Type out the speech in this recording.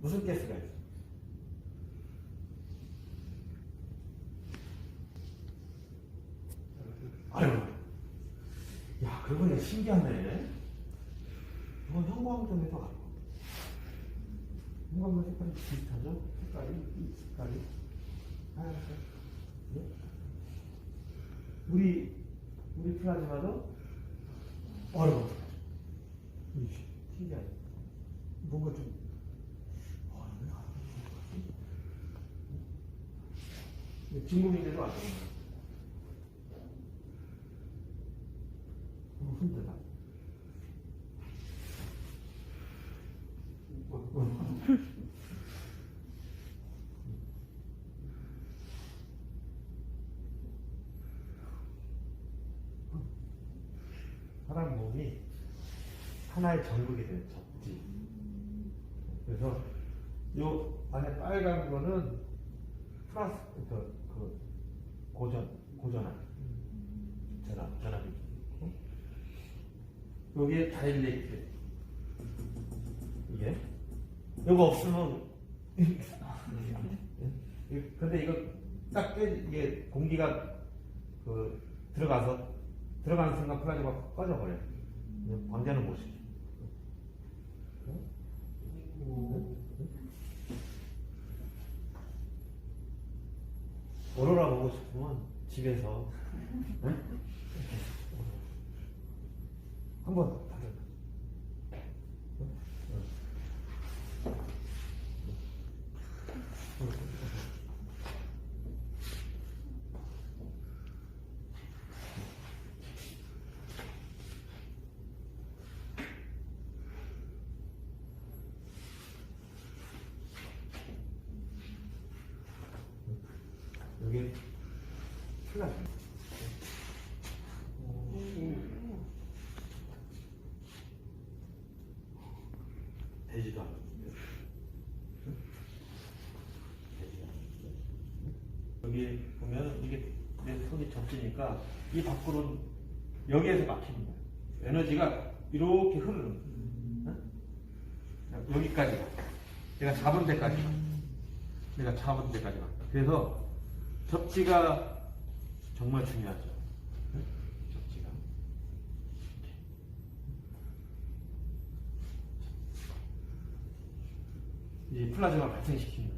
무슨 가스가 있어? 아유, 야, 보니까 신기하네. 이건 형광등에도 가고. 형광등 색깔이 비슷하죠? 색깔이, 이 색깔이. 하얀색. 네? 우리, 우리 플라즈마도 얼어. 신기하네. 뭔가 좀, 어, 왜 안 근데 중국인데도 안. 어, 어. 사람 몸이 하나의 전극이 돼요, 접지. 그래서 요 안에 빨간 거는 플러스 그, 그 고전 고전압 전압 전압이 여기에 다일렉트. 이게? 이거 없으면 이- 근데 이거 딱 깨, 이게 공기가 그 들어가서 들어가는 순간 플라즈마가 꺼져버려. 요. 광자는 못 시켜. 오 로라 보고 싶으면 집에서 응? 한번 다들 여기 플라즈 되지도 않는데 여기 보면 이게 내 손이 접지니까 이 밖으로 여기에서 막히는 거야 에너지가 이렇게 흐르는 응? 여기까지 가. 내가 잡은 데까지 가. 내가 잡은 데까지 가. 그래서 접지가 정말 중요하죠. 응? 접지가. 이 플라즈마 발생시키는